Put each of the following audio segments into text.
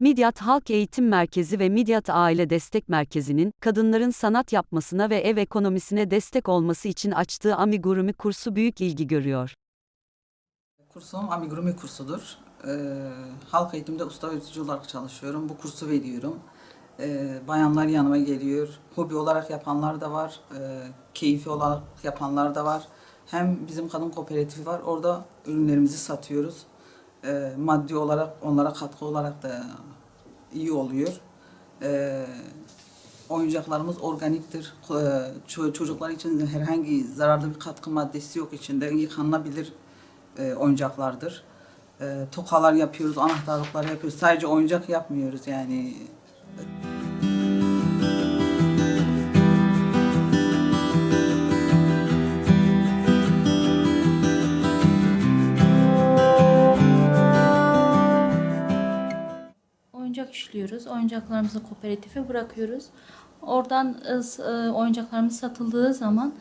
Midyat Halk Eğitim Merkezi ve Midyat Aile Destek Merkezi'nin kadınların sanat yapmasına ve ev ekonomisine destek olması için açtığı amigurumi kursu büyük ilgi görüyor. Kursum amigurumi kursudur. Ee, halk eğitimde usta öğretici olarak çalışıyorum. Bu kursu veriyorum. Ee, bayanlar yanıma geliyor. Hobi olarak yapanlar da var. Ee, keyfi olarak yapanlar da var. Hem bizim kadın kooperatifi var. Orada ürünlerimizi satıyoruz. Ee, maddi olarak onlara katkı olarak da iyi oluyor. Ee, oyuncaklarımız organiktir. Ço- çocuklar için herhangi zararlı bir katkı maddesi yok içinde. Yıkanabilir e, oyuncaklardır. E, tokalar yapıyoruz, anahtarlıklar yapıyoruz. Sadece oyuncak yapmıyoruz yani. Oyuncak işliyoruz. Oyuncaklarımızı kooperatife bırakıyoruz. Oradan e, e, oyuncaklarımız satıldığı zaman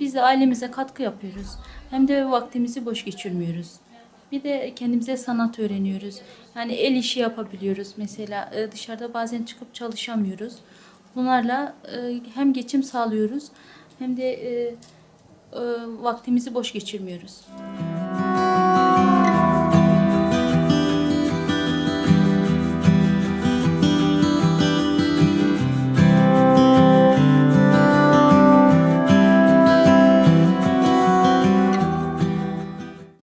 biz de ailemize katkı yapıyoruz. Hem de vaktimizi boş geçirmiyoruz. Bir de kendimize sanat öğreniyoruz. Yani el işi yapabiliyoruz. Mesela e, dışarıda bazen çıkıp çalışamıyoruz. Bunlarla hem geçim sağlıyoruz hem de vaktimizi boş geçirmiyoruz.